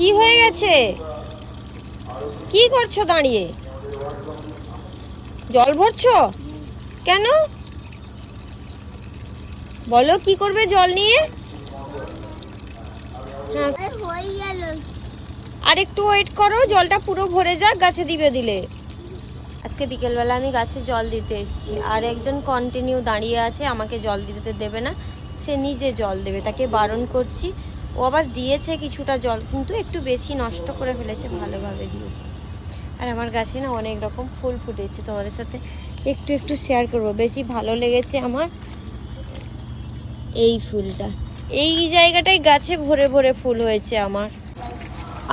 কি হয়ে গেছে? কি করছ দাঁড়িয়ে? জল ভরছো? কেন? বলো কি করবে জল নিয়ে? হ্যাঁ। আর একটু ওয়েট করো জলটা পুরো ভরে যাক গাছে দিবে দিলে। আজকে বিকেলবেলা আমি গাছে জল দিতে এসেছি। আর একজন কন্টিনিউ দাঁড়িয়ে আছে আমাকে জল দিতে দেবে না। সে নিজে জল দেবে তাকে বারণ করছি। ও আবার দিয়েছে কিছুটা জল, কিন্তু একটু বেশি নষ্ট করে ফেলেছে, ভালোভাবে দিয়েছে। আর আমার গাছে না অনেক রকম ফুল ফুটেছে, তোমাদের সাথে একটু একটু শেয়ার করব। বেশি ভালো লেগেছে আমার এই ফুলটা। এই জায়গাটায় গাছে ভরে ভরে ফুল হয়েছে আমার।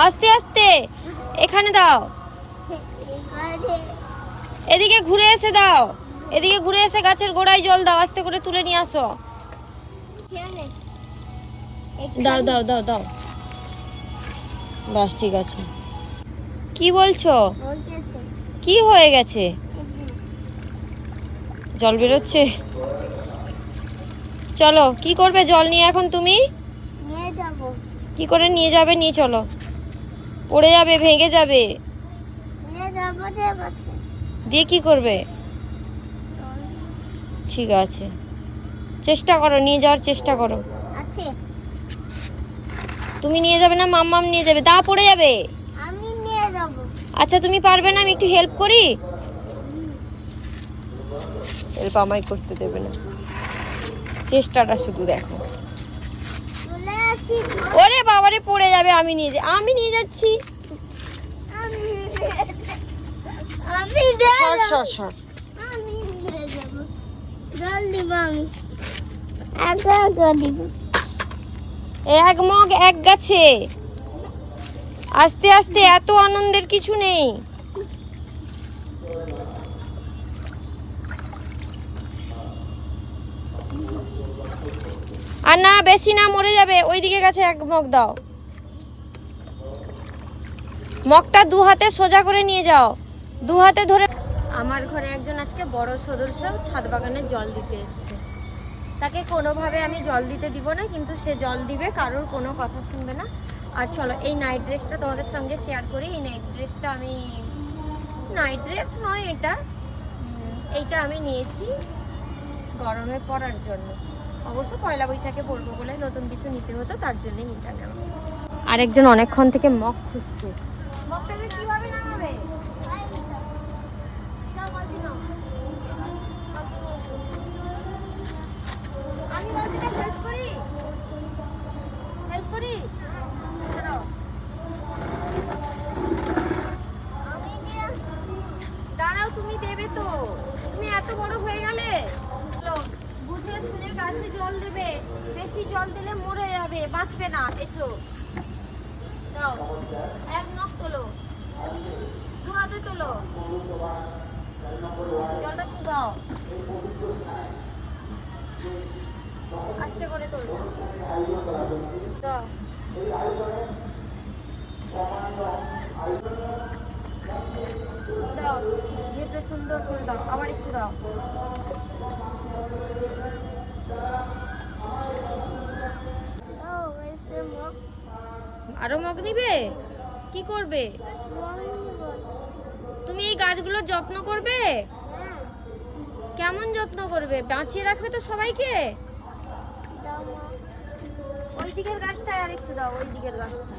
আস্তে আস্তে, এখানে দাও। এদিকে ঘুরে এসে দাও। এদিকে ঘুরে এসে গাছের গোড়ায় জল দাও, আস্তে করে তুলে নিয়ে আসো। দাও দাও দাও দাও। বাস ঠিক আছে। কি বলছো? কি হয়ে গেছে? জল বেরোচ্ছে? চলো কি করবে জল নিয়ে এখন তুমি? কি করে নিয়ে যাবে? নিয়ে চলো। পড়ে যাবে ভেঙে যাবে। দিয়ে কি করবে? ঠিক আছে। চেষ্টা করো নিয়ে যাওয়ার চেষ্টা করো। আছে। তুমি নিয়ে যাবে না মাম্মাম নিয়ে যাবে। দা পড়ে যাবে। আমি নিয়ে যাব। আচ্ছা তুমি পারবে না আমি একটু হেল্প করি? হেল্প আমায় করতে দেবে না। চেষ্টাটা শুধু দেখো। ওরে বাবারে পড়ে যাবে আমি নিয়ে যা আমি নিয়ে যাচ্ছি। আমি একা মগ, এক গাছে। আস্তে আস্তে, এত আনন্দের কিছু নেই। আর না, বেশি না, মরে যাবে। ওইদিকে গাছে এক মগ দাও। মগটা দু হাতে সোজা করে নিয়ে যাও। দু হাতে ধরে আমার ঘরে একজন আজকে বড় সদস্য ছাদ বাগানে জল দিতে এসছে। তাকে কোনোভাবে আমি জল দিতে দিব না, কিন্তু সে জল দিবে, কারোর কোনো কথা শুনবে না। আর চলো, এই নাইট ড্রেসটা তোমাদের সঙ্গে শেয়ার করি। এই নাইট ড্রেসটা আমি নাইট ড্রেস নয় এটা এইটা আমি নিয়েছি গরমে পরার জন্য। অবশ্য পয়লা বৈশাখে পরবো বলে নতুন কিছু নিতে হতো, তার জন্যই এটা নেওয়া। আরেকজন অনেকক্ষণ থেকে মগ খুঁজছে। মগটাকে কীভাবে নামাবে নাও, বালতি নাও। বালতি নিয়ে এসো। আমি বালতিটা হেল্প করি হেল্প করি? দাঁড়াও। তুমি দেবে তো। তুমি এত বড় হয়ে গেলে। বুঝে শুনে গাছে জল দেবে। বেশি জল দিলে মরে যাবে, বাঁচবে না। এসো। দাও এক নখ তোলো। দু হাতে তোলো। জলটা চুবাও। আস্তে করে তোলো। দাও সুন্দর করে দাও আবার একটু দাও। আরও মগ নিবে? কি করবে? তুমি এই গাছগুলোর যত্ন করবে? হ্যাঁ। কেমন যত্ন করবে? বাঁচিয়ে রাখবে তো সবাইকে? ওই দিকের গাছটা আর একটু দাও ওই দিকের গাছটা।